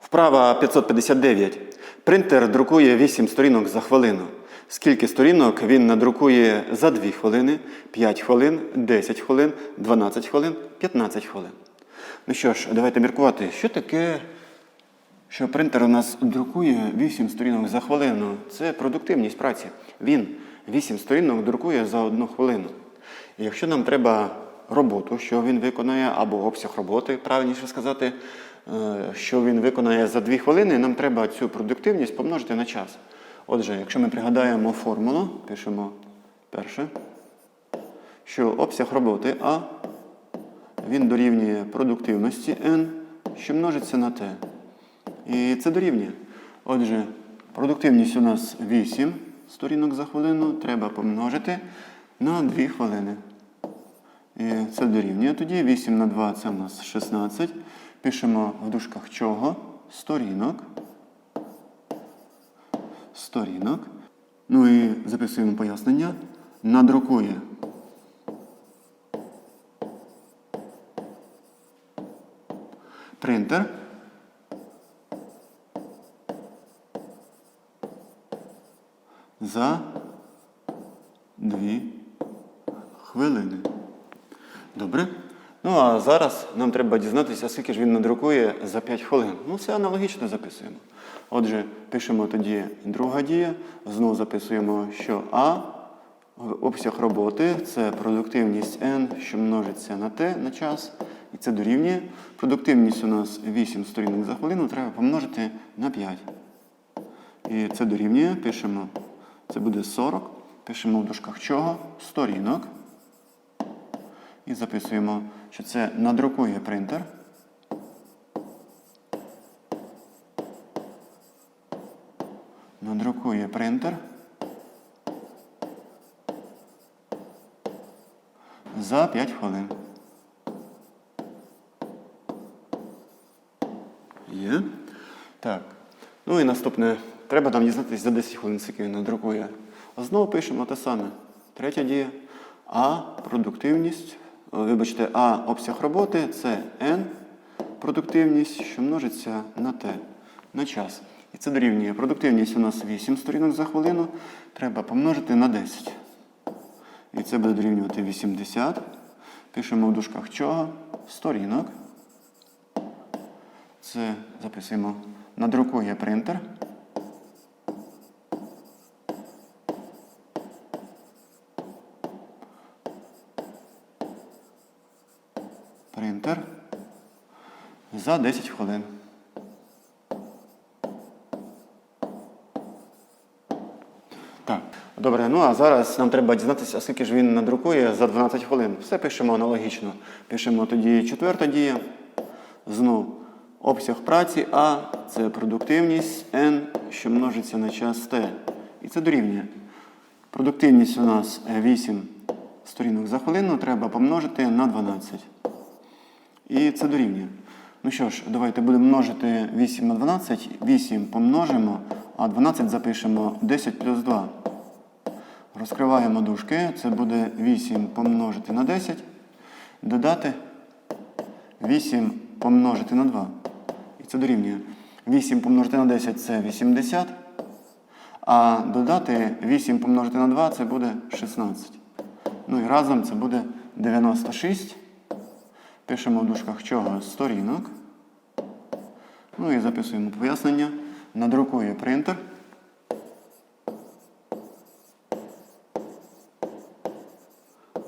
Вправа 559. Принтер друкує 8 сторінок за хвилину. Скільки сторінок він надрукує за 2 хвилини, 5 хвилин, 10 хвилин, 12 хвилин, 15 хвилин. Ну що ж, давайте міркувати, що таке, що принтер у нас друкує 8 сторінок за хвилину. Це продуктивність праці. Він 8 сторінок друкує за одну хвилину. І якщо нам треба роботу, що він виконає, або обсяг роботи, правильніше сказати, що він виконає за 2 хвилини, нам треба цю продуктивність помножити на час. Отже, якщо ми пригадаємо формулу, пишемо перше, що обсяг роботи А він дорівнює продуктивності N, що множиться на T. І це дорівнює. Отже, продуктивність у нас 8 сторінок за хвилину, треба помножити на 2 хвилини. І це дорівнює. Тоді 8 на 2 це у нас 16. Пишемо в дужках чого? Сторінок. Сторінок. Ну і записуємо пояснення. Надрукує. Принтер. За 2 хвилини. Добре? А зараз нам треба дізнатися, скільки ж він надрукує за 5 хвилин. Ну, все аналогічно записуємо. Отже, пишемо тоді друга дія. Знову записуємо, що А обсяг роботи це продуктивність N, що множиться на T на час. І це дорівнює. Продуктивність у нас 8 сторінок за хвилину, треба помножити на 5. І це дорівнює. Пишемо, це буде 40. Пишемо в дужках чого? Сторінок. І записуємо, що це надрукує принтер. Надрукує принтер. За 5 хвилин. Є. Так. Ну і наступне. Треба нам дізнатися за 10 хвилин, скільки він надрукує. А знову пишемо те саме. Третя дія. А продуктивність. Вибачте, А обсяг роботи це N продуктивність, що множиться на T на час. І це дорівнює. Продуктивність у нас 8 сторінок за хвилину. Треба помножити на 10. І це буде дорівнювати 80. Пишемо в дужках чого? Сторінок. Це записуємо. Надрукує принтер. Принтер за 10 хвилин. Так, добре, ну а зараз нам треба дізнатися, скільки ж він надрукує за 12 хвилин. Все пишемо аналогічно. Пишемо тоді четверта дія. Знов обсяг праці А це продуктивність N, що множиться на час T. І це дорівнює. Продуктивність у нас 8 сторінок за хвилину, треба помножити на 12. І це дорівнює. Ну що ж, давайте будемо множити 8 на 12. 8 помножимо, а 12 запишемо 10 плюс 2. Розкриваємо дужки. Це буде 8 помножити на 10. Додати 8 помножити на 2. І це дорівнює. 8 помножити на 10 це 80. А додати 8 помножити на 2 це буде 16. Ну і разом це буде 96. Пишемо в дужках чого сторінок. Ну і записуємо пояснення. Надрукує принтер.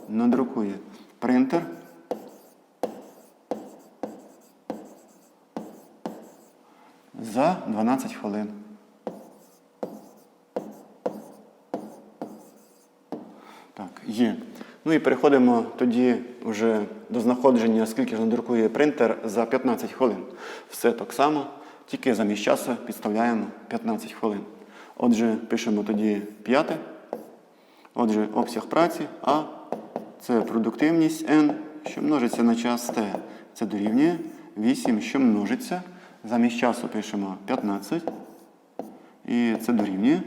Надрукує принтер. За 12 хвилин. Так, є. Ну і переходимо тоді вже до знаходження, скільки ж надрукує принтер за 15 хвилин. Все так само, тільки замість часу підставляємо 15 хвилин. Отже, пишемо тоді п'яте. Отже, обсяг праці А це продуктивність N, що множиться на час T. Це дорівнює 8, що множиться. Замість часу пишемо 15. І це дорівнює.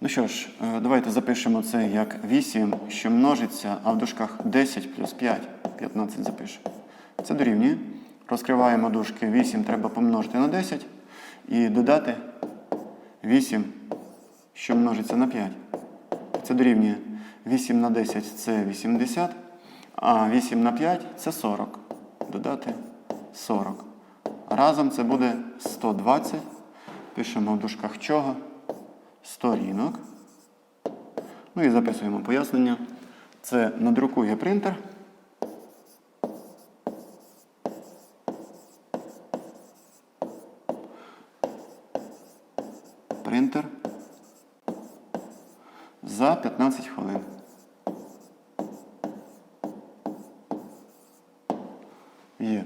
Ну що ж, е, давайте запишемо це як 8, що множиться, а в дужках 10 плюс 5, 15 запишемо. Це дорівнює. Розкриваємо дужки. 8 треба помножити на 10 і додати 8, що множиться на 5. Це дорівнює 8 на 10 це 80, а 8 на 5 це 40. Додати 40. Разом це буде 120. Пишемо в дужках чого? Сторінок. Ну і записуємо пояснення. Це надрукує принтер. Принтер за 15 хвилин. Є.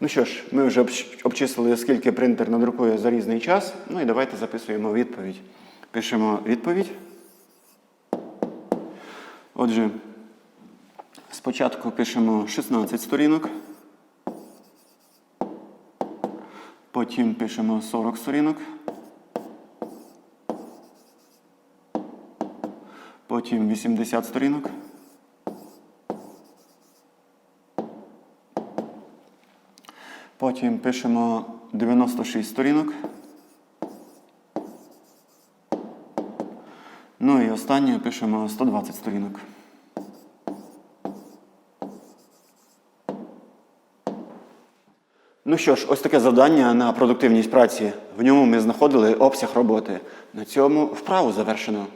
Ну що ж, ми вже обчислили, скільки принтер надрукує за різний час. Ну і давайте записуємо відповідь. Пишемо відповідь. Отже, спочатку пишемо 16 сторінок. Потім пишемо 40 сторінок. Потім 80 сторінок. Потім пишемо 96 сторінок. Останнє пишемо 120 сторінок. Ну що ж, ось таке завдання на продуктивність праці. В ньому ми знаходили обсяг роботи. На цьому вправу завершено.